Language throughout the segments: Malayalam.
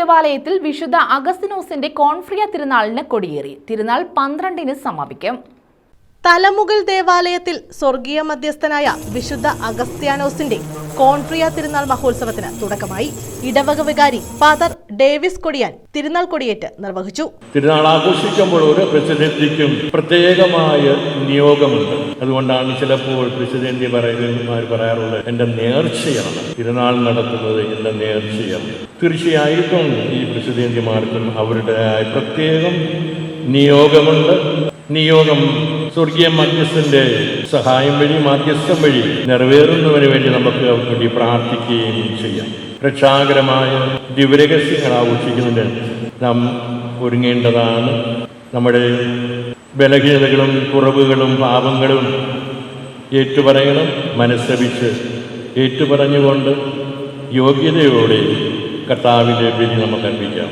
ദേവാലയത്തിൽ വിശുദ്ധ അഗസ്തിനോസിന്റെ കോൺഫ്രിയ തിരുനാളിന് കൊടിയേറി. തിരുനാൾ പന്ത്രണ്ടിന് സമാപിക്കും. തലമുകൾ ദേവാലയത്തിൽ സ്വർഗീയ മധ്യസ്ഥനായ വിശുദ്ധ അഗസ്ത്യാനോസിന്റെ കോൺട്രിയ തിരുനാൾ മഹോത്സവത്തിന് തുടക്കമായി. ഇടവക വികാരി ഫാദർ ഡേവിസ് കൊടിയാൻ തിരുനാൾ കൊടിയേറ്റ് നിർവഹിച്ചു. തിരുനാൾ ആഘോഷിക്കുമ്പോൾ ഓരോ പ്രസിഡന്റിക്കും പ്രത്യേകമായ നിയോഗമുണ്ട്. അതുകൊണ്ടാണ് ചിലപ്പോൾ പ്രസിഡന്റ് പറയുന്നവർ പറയാറുള്ളത് എന്റെ നേർച്ചയാണ് തിരുനാൾ നടത്തുന്നത് എന്റെ നേർച്ചയാണ്. തീർച്ചയായിട്ടും ഈ പ്രസിഡന്റിമാർക്കും അവരുടേതായ പ്രത്യേകം നിയോഗമുണ്ട്. നിയോഗം സ്വർഗീയ മധ്യസ്ഥന്റെ സഹായം വഴി മാധ്യസ്ഥം വഴി നിറവേറുന്നതിന് വേണ്ടി നമുക്ക് വേണ്ടി പ്രാർത്ഥിക്കുകയും ചെയ്യാം. രക്ഷാകരമായ ദിവരഹസ്യങ്ങൾ ആഘോഷിക്കുന്നതിന് നാം ഒരുങ്ങേണ്ടതാണ്. നമ്മുടെ ബലഹീനതകളും കുറവുകളും പാപങ്ങളും ഏറ്റുപറയണം മനസ്സപിച്ച് ഏറ്റുപറഞ്ഞുകൊണ്ട് യോഗ്യതയോടെ കർത്താവിന്റെ ബലി നമുക്ക് അർപ്പിക്കാം.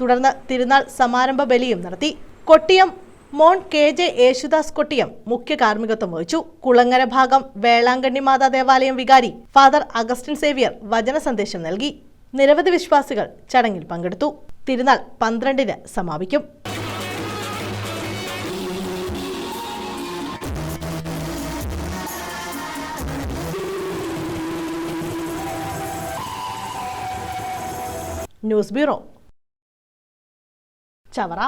തുടർന്ന് തിരുനാൾ സമാരംഭ ബലിയും നടത്തി. Kottiyam Mon K J Yesudas Kottiyam മുഖ്യ കാർമ്മികത്വം വഹിച്ചു. കുളങ്ങര ഭാഗം വേളാങ്കണ്ണി മാതാ ദേവാലയം വികാരി ഫാദർ അഗസ്റ്റിൻ സേവിയർ വചന സന്ദേശം നൽകി. നിരവധി വിശ്വാസികൾ ചടങ്ങിൽ പങ്കെടുത്തു. തിരുനാൾ പന്ത്രണ്ടിന് സമാപിക്കും. News bureau. ചവറ.